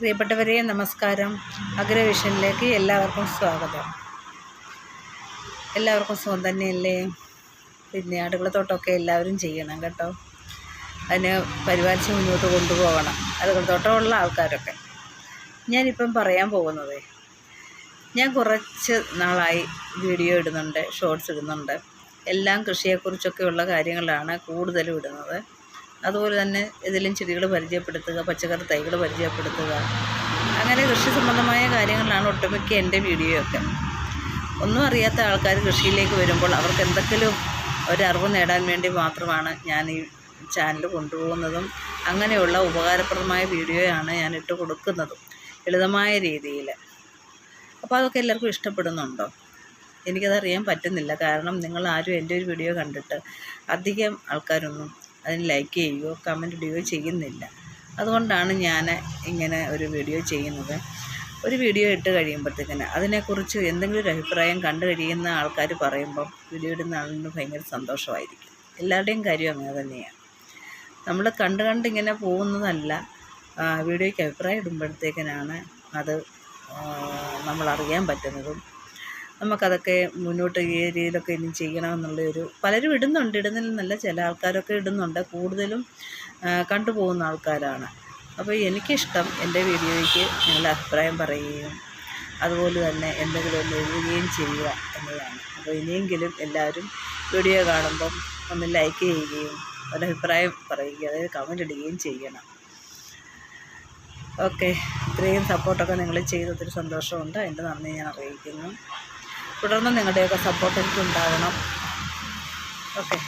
പ്രിയപ്പെട്ടവരെ നമസ്കാരം. അഗ്രവിഷനിലേക്ക് എല്ലാവർക്കും സ്വാഗതം. എല്ലാവർക്കും സുഖം തന്നെയല്ലേ? പിന്നെ അടുക്കളത്തോട്ടമൊക്കെ എല്ലാവരും ചെയ്യണം കേട്ടോ. അതിനെ പരിപാലിച്ച് മുന്നോട്ട് കൊണ്ടുപോകണം. അടുക്കളത്തോട്ടമുള്ള ആൾക്കാരൊക്കെ. ഞാനിപ്പം പറയാൻ പോകുന്നത് ഞാൻ കുറച്ച് നാളായി വീഡിയോ ഇടുന്നുണ്ട് ഷോർട്സ് ഇടുന്നുണ്ട്. എല്ലാം കൃഷിയെക്കുറിച്ചൊക്കെയുള്ള കാര്യങ്ങളാണ് കൂടുതലും ഇടുന്നത്. അതുപോലെ തന്നെ ഏതെങ്കിലും ചെടികൾ പരിചയപ്പെടുത്തുക പച്ചക്കറി തൈകൾ പരിചയപ്പെടുത്തുക. അങ്ങനെ കൃഷി സംബന്ധമായ കാര്യങ്ങളാണ് ഒട്ടുമിക്ക എന്റെ വീഡിയോ ഒക്കെ. ഒന്നും അറിയാത്ത ആൾക്കാർ കൃഷിയിലേക്ക് വരുമ്പോൾ അവർക്ക് എന്തെങ്കിലും ഒരറിവ് നേടാൻ വേണ്ടി മാത്രമാണ് ഞാൻ ഈ ചാനൽ കൊണ്ടുപോകുന്നതും അങ്ങനെയുള്ള ഉപകാരപ്രദമായ വീഡിയോയാണ് ഞാൻ ഇട്ട് കൊടുക്കുന്നതും ലളിതമായ രീതിയിൽ അപ്പോൾ അതൊക്കെ എല്ലാവർക്കും ഇഷ്ടപ്പെടുന്നുണ്ടോ? എനിക്കതറിയാൻ പറ്റുന്നില്ല. കാരണം നിങ്ങൾ ആരും എന്റെ ഒരു വീഡിയോ കണ്ടിട്ട് അധികം ആൾക്കാരൊന്നും അതിന് ലൈക്ക് ചെയ്യുകയോ കമന്റ് ഇടുകയോ ചെയ്യുന്നില്ല. അതുകൊണ്ടാണ് ഞാൻ ഇങ്ങനെ ഒരു വീഡിയോ ചെയ്യുന്നത്. ഒരു വീഡിയോ ഇട്ട് കഴിയുമ്പോഴത്തേക്കിന് അതിനെക്കുറിച്ച് എന്തെങ്കിലും ഒരു അഭിപ്രായം കണ്ടു കഴിയുന്ന ആൾക്കാർ പറയുമ്പം വീഡിയോ ഇടുന്ന ആളിന് ഭയങ്കര സന്തോഷമായിരിക്കും. എല്ലാവരുടെയും കാര്യം അങ്ങനെ തന്നെയാണ്. നമ്മൾ കണ്ട് കണ്ട് ഇങ്ങനെ പോകുന്നതല്ല. വീഡിയോയ്ക്ക് അഭിപ്രായം ഇടുമ്പോഴത്തേക്കിനാണ് അത് നമ്മളറിയാൻ പറ്റുന്നതും നമുക്കതൊക്കെ മുന്നോട്ട് ഈ രീതിയിലൊക്കെ ഇനി ചെയ്യണമെന്നുള്ളൊരു പലരും ഇടുന്നുണ്ട്. ഇടുന്നില്ലെന്നല്ല ചില ആൾക്കാരൊക്കെ ഇടുന്നുണ്ട്. കൂടുതലും കണ്ടുപോകുന്ന ആൾക്കാരാണ്. അപ്പോൾ എനിക്കിഷ്ടം എന്റെ വീഡിയോയ്ക്ക് നിങ്ങളുടെ അഭിപ്രായം പറയുകയും അതുപോലെ തന്നെ എന്തെങ്കിലും ഒന്ന് എഴുതുകയും ചെയ്യുക എന്നതാണ്. അപ്പോൾ ഇനിയെങ്കിലും എല്ലാവരും വീഡിയോ കാണുമ്പം ഒന്ന് ലൈക്ക് ചെയ്യുകയും ഒരു അഭിപ്രായം പറയുകയും അതായത് കമന്റ് ഇടുകയും ചെയ്യണം. ഓക്കെ. ഇത്രയും സപ്പോർട്ടൊക്കെ നിങ്ങൾ ചെയ്തൊത്തിരി സന്തോഷമുണ്ട്. അതിന്റെ നന്ദി ഞാൻ അറിയിക്കുന്നു. തുടർന്ന് നിങ്ങളുടെയൊക്കെ സപ്പോർട്ട് എനിക്ക് ഉണ്ടാകണം ഓക്കെ